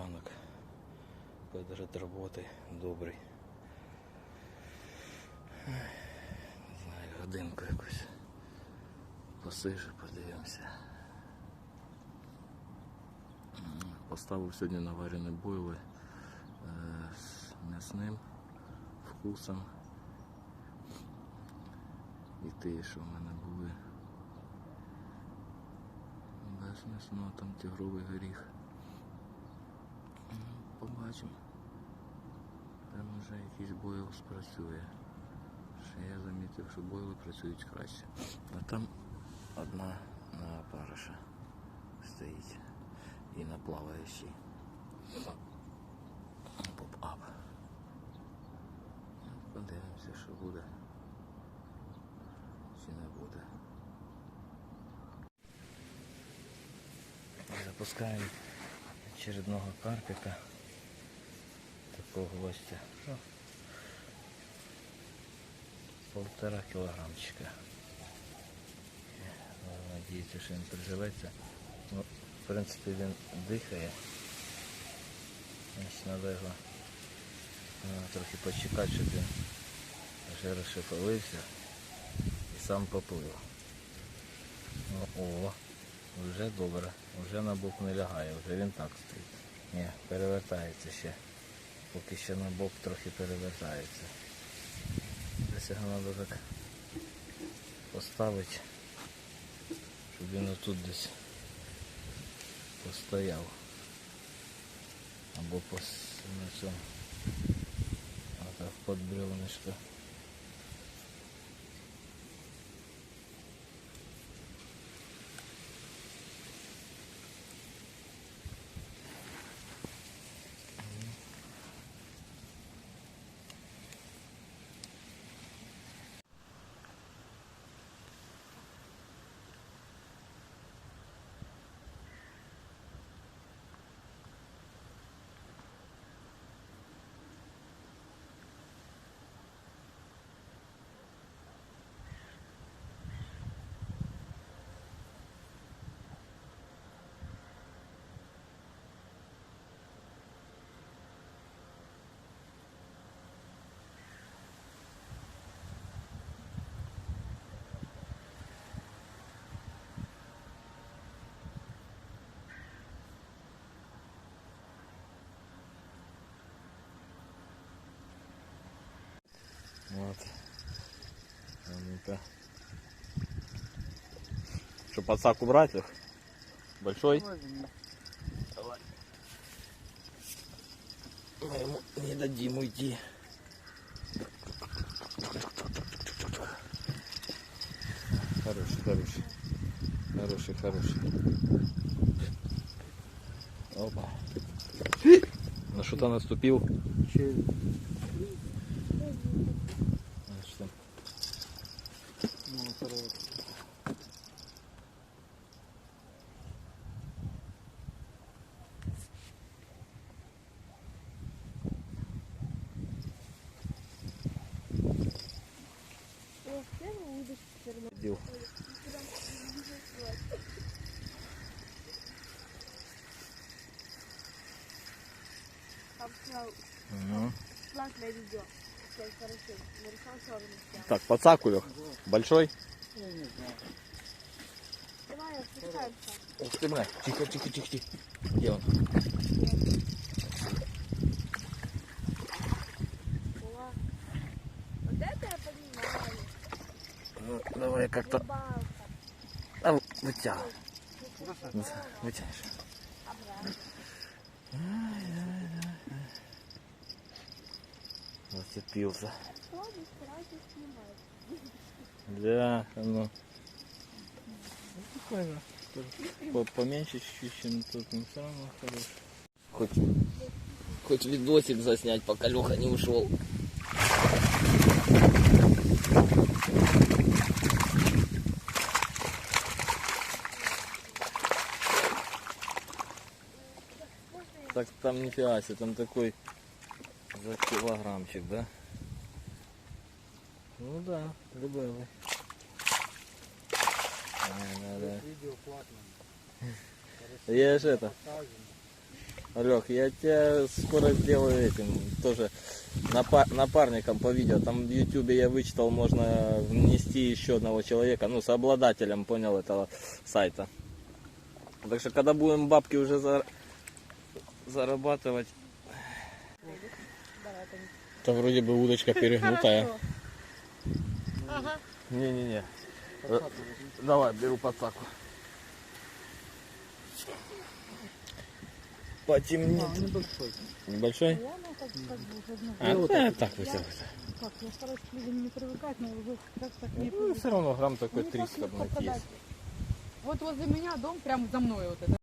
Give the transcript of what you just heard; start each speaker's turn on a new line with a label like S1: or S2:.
S1: ранок. Перед роботи добрий. Не знаю, годинку якусь. Посижу, подивимося. Поставив сьогодні наварені бойли е, з м'ясним вкусом. І ті, що в мене були. Без м'ясного там тигровий горіх. Ну, Там вже якийсь бойл спрацює. Ще я замітив, що бойли працюють краще. А там одна на париша стоїть і на плаваючій. Поп-ап. Подивимося, що буде. Чи не буде. Запускаємо очередного карпика. Такого гостя. Ну, полтора кілограмчика. Надіюся, що він приживеться. Ну, в принципі, він дихає. Значить, треба його е, трохи почекати, щоб він вже розшифровився і сам поплив. Ну, О, вже добре, вже на бок не лягає, вже він так стоїть. Ні, перевертається ще. Поки ще на бок трохи перевертається. Десь його треба так поставити, щоб він отут десь постояв. Або пос... на цьому. А так под бревнышко. Вот. А ну-ка. Что, подсак убрать их? Большой? Давай. Мы ему не дадим уйти. Хороший, хороший. Хороший, хороший. Опа. На что-то наступил. А что? Дел.
S2: Сказал,
S1: Мгм.
S2: платное видео.
S1: Так, подсак Лех. Большой?
S2: Давай, спускаемся.
S1: Ух ты, бля. Тихо, тихо, тихо, тихо. Где он?
S2: Вот это я понимаю.
S1: Ну, давай как-то а, вытягивай. Вытянешь. Зацепился. Да, ну. По- Поменьше чуть-чуть, чем тут, но все равно хорош. Хоть, хоть видосик заснять, пока Леха не ушел. Так там нифига себе, там такой за килограммчик, да? Ну да, да.
S3: Видео платное.
S1: Я же это. Лех, я тебя скоро сделаю этим тоже напа- напарником по видео. Там в ютубе я вычитал, можно внести еще одного человека, ну, сообладателем, понял, этого сайта. Так что, когда будем бабки уже за- зарабатывать,
S4: Тань.
S1: то вроде бы удочка перегнутая.
S4: Ага.
S1: Не-не-не. Э, Давай, беру подсаку. Потемнее.
S3: А, небольшой.
S1: Небольшой?
S4: Я, ну, как, как бы уже знаю.
S1: А,
S3: вот так
S1: так вытягивай.
S4: Как, я стараюсь к людям не привыкать, но уже как так не
S1: Ну, все равно грамм такой
S4: Ну,
S1: 300
S4: как легко
S1: есть.
S3: Вот возле меня дом, прямо за мной вот это.